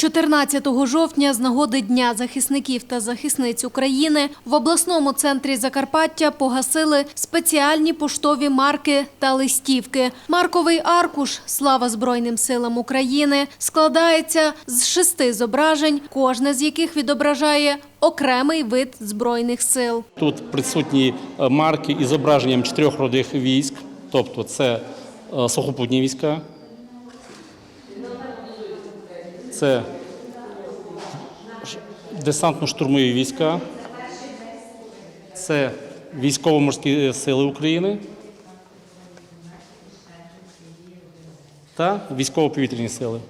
14 жовтня з нагоди Дня захисників та захисниць України в обласному центрі Закарпаття погасили спеціальні поштові марки та листівки. Марковий аркуш «Слава Збройним силам України» складається з шести зображень, кожне з яких відображає окремий вид Збройних сил. Тут присутні е, марки із зображенням чотирьох родих військ, тобто це е, сухопутні війська, це десантно-штурмові війська, це військово-морські сили України та військово-повітряні сили.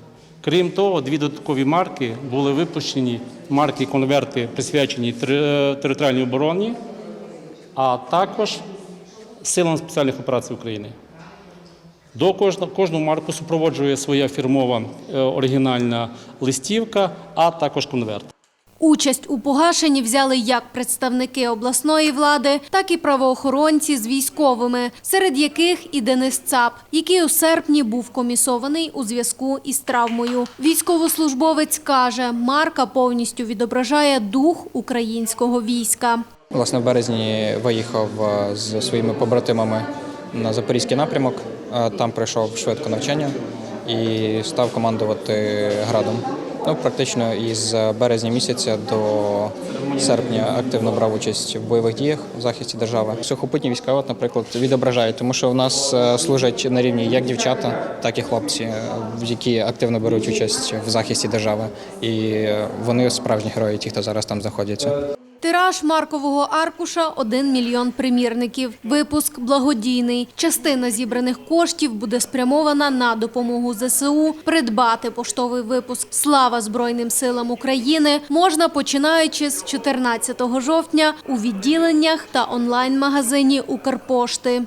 Крім того, дві додаткові марки були випущені марки конверти, присвячені територіальній обороні, а також силам спеціальних операцій України. До кожного, кожну марку супроводжує своя фірмова е, оригінальна листівка, а також конверт. Участь у погашенні взяли як представники обласної влади, так і правоохоронці з військовими, серед яких і Денис Цап, який у серпні був комісований у зв'язку із травмою. Військовослужбовець каже, марка повністю відображає дух українського війська. Власне, в березні виїхав е, з своїми побратимами на запорізький напрямок. Там пройшов швидко навчання і став командувати градом. Ну, практично із березня місяця до серпня активно брав участь в бойових діях в захисті держави. Сухопутні війська, от, наприклад, відображають, тому що в нас е, служать на рівні як дівчата, так і хлопці, е, які активно беруть участь в захисті держави. І е, вони справжні герої, ті, хто зараз там знаходяться. Тираж маркового аркуша – 1 мільйон примірників. Випуск благодійний. Частина зібраних коштів буде спрямована на допомогу ЗСУ. Придбати поштовий випуск «Слава Збройним силам України» можна починаючи з 14 жовтня у відділеннях та онлайн-магазині Укрпошти.